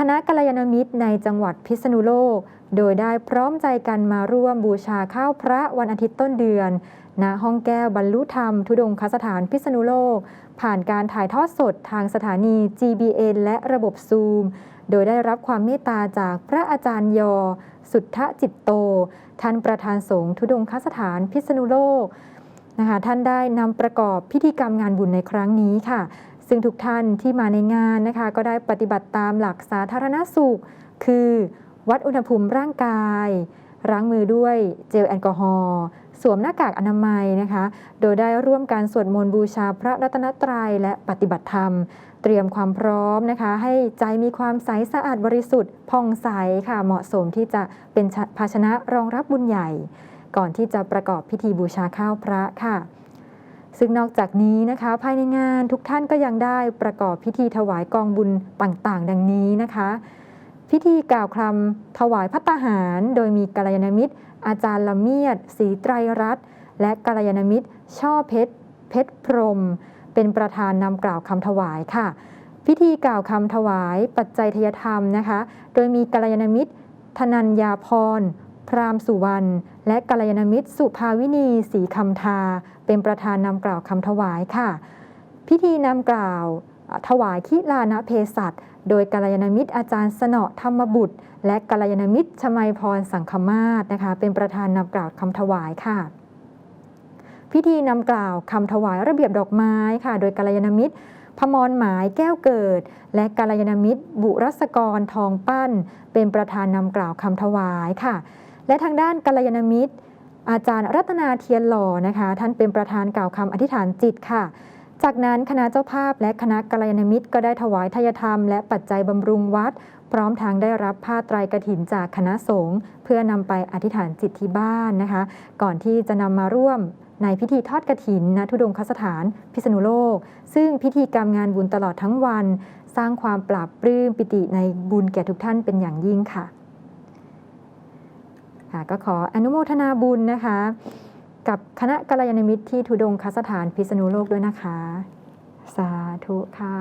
คณะกัลยาณมิตรในจังหวัดพิษณุโลก โดยได้พร้อมใจกันมาร่วมบูชาข้าวพระวันอาทิตย์ต้นเดือน ณ ห้องแก้วบรรลุธรรม ทุดงคสถานพิษณุโลก ผ่านการถ่ายทอดสดทางสถานี GBN และระบบซูม โดยได้รับความเมตตาจากพระอาจารย์ยอ สุทธจิตโต ท่านประธานสงฆ์ทุดงคสถานพิษณุโลกนะคะท่านได้นำประกอบพิธีกรรมงานบุญในครั้งนี้ค่ะ ซึ่งทุกท่านที่มาในงานนะคะ ก็ได้ปฏิบัติตามหลักสาธารณสุข คือวัดอุณหภูมิร่างกายล้างมือด้วยเจลแอลกอฮอล์สวมหน้ากากอนามัยนะคะ โดยได้ร่วมการสวดมนต์บูชาพระรัตนตรัยและปฏิบัติธรรม เตรียมความพร้อมนะคะ ให้ใจมีความใสสะอาดบริสุทธิ์ผ่องใสค่ะ เหมาะสมที่จะเป็นภาชนะรองรับบุญใหญ่ ก่อนที่จะประกอบพิธีบูชาข้าวพระค่ะ ซึ่งนอกจากนี้นะคะภายในงานทุกท่านก็ยังได้ประกอบพิธีถวายกองบุญต่างๆ ดังนี้นะคะ พิธีกล่าวคำถวายพัตหาร โดยมีกัลยาณมิตร อาจารย์ละเมียดศรีไตรรัตน์และกัลยาณมิตร ช่อเพชรเพชรพรหมเป็นประธานนำกล่าวคำถวายค่ะ พิธีกล่าวคำถวายปัจจัยทยธรรมนะคะ โดยมีกัลยาณมิตรธนัญญาพร พรามสุวรรณ และกัลยาณมิตร สุภาวินีศรีคำทา เป็นประธานนำกล่าวคำถวายค่ะ พิธีนำกล่าวถวายคิลานะเพศัตโดยกัลยาณมิตรอาจารย์สนอธรรมบุตร และกัลยาณมิตรชมัยพรสังคมาศนะคะ เป็นประธานนำกล่าวคำถวายค่ะ พิธีนำกล่าวคำถวายระเบียบดอกไม้ค่ะ โดยกัลยาณมิตรพมรหมายแก้วเกิด และกัลยาณมิตร บุรัศกรทองปั้น เป็นประธานนำกล่าวคำถวายค่ะ และทางด้านกัลยาณมิตร อาจารย์รัตนาเทียนหล่อนะคะ ท่านเป็นประธานกล่าวคำอธิษฐานจิตค่ะ จากนั้นคณะเจ้าภาพและคณะกัลยาณมิตร ก็ได้ถวายทายธรรมและปัจจัยบำรุงวัด พร้อมทางได้รับผ้าไตรกฐินจากคณะสงฆ์เพื่อนำไปอธิษฐานจิตที่บ้านนะคะ ก่อนที่จะนำมาร่วมในพิธีทอดกฐินณทุดงคสถาน พิษณุโลก ซึ่งพิธีกรรมงานบุญตลอดทั้งวัน สร้างความปราบปลื้มปิติในบุญแก่ทุกท่านเป็นอย่างยิ่งค่ะ ค่ะก็ขออนุโมทนาบุญนะคะ กับคณะกัลยาณมิตรที่ทุดงคสถานพิษณุโลกด้วยนะคะ สาธุค่ะ